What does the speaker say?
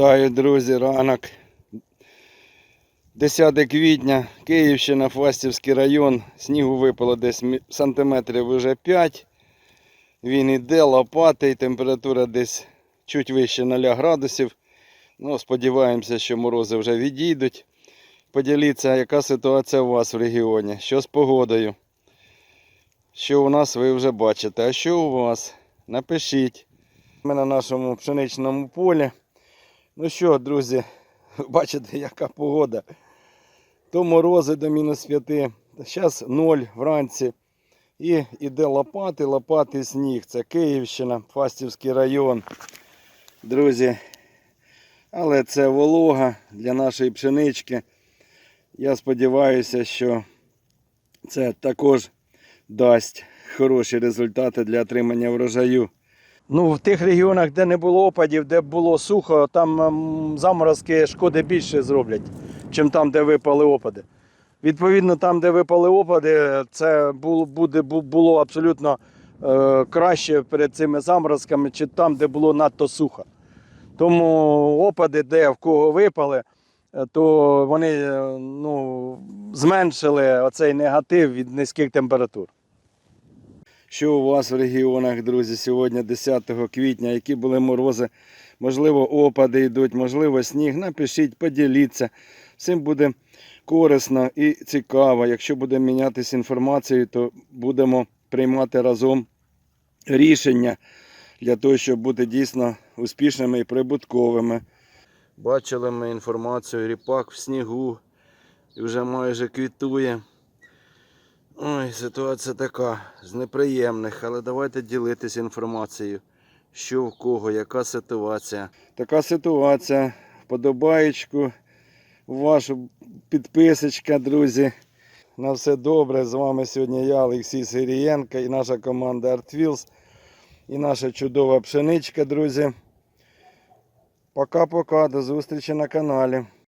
Вітаю, друзі, ранок. 10 квітня, Київщина, Фастівський район. Снігу випало десь сантиметрів вже 5. Він іде, лопатий, температура десь чуть вище 0 градусів. Ну, сподіваємося, що морози вже відійдуть. Поділіться, яка ситуація у вас в регіоні, що з погодою. Що у нас ви вже бачите, а що у вас? Напишіть. Ми на нашому пшеничному полі. Ну що, друзі, бачите, яка погода. То морози до мінус 5. Зараз 0 вранці. І іде лопати, лопати сніг. Це Київщина, Фастівський район. Друзі. Але це волога для нашої пшенички. Я сподіваюся, що це також дасть хороші результати для отримання врожаю. Ну, в тих регіонах, де не було опадів, де було сухо, там ем, заморозки шкоди більше зроблять, чим там, де випали опади. Відповідно, там, де випали опади, це буде, було абсолютно е, краще перед цими заморозками, чи там, де було надто сухо. Тому опади, де в кого випали, е, то вони е, ну, зменшили оцей негатив від низьких температур. Що у вас в регіонах, друзі, сьогодні 10 квітня, які були морози, можливо, опади йдуть, можливо, сніг. Напишіть, поділіться. Всім буде корисно і цікаво. Якщо буде мінятися інформацією, то будемо приймати разом рішення для того, щоб бути дійсно успішними і прибутковими. Бачили ми інформацію, ріпак в снігу і вже майже квітує. Ситуація така з неприємних, але давайте ділитись інформацією, що в кого, яка ситуація. Така ситуація. Вподобаєчку, вашу підписочка, друзі. На все добре. З вами сьогодні я, Олексій Сирієнко, і наша команда ArtWheels, і наша чудова пшеничка, друзі. Пока-пока, до зустрічі на каналі.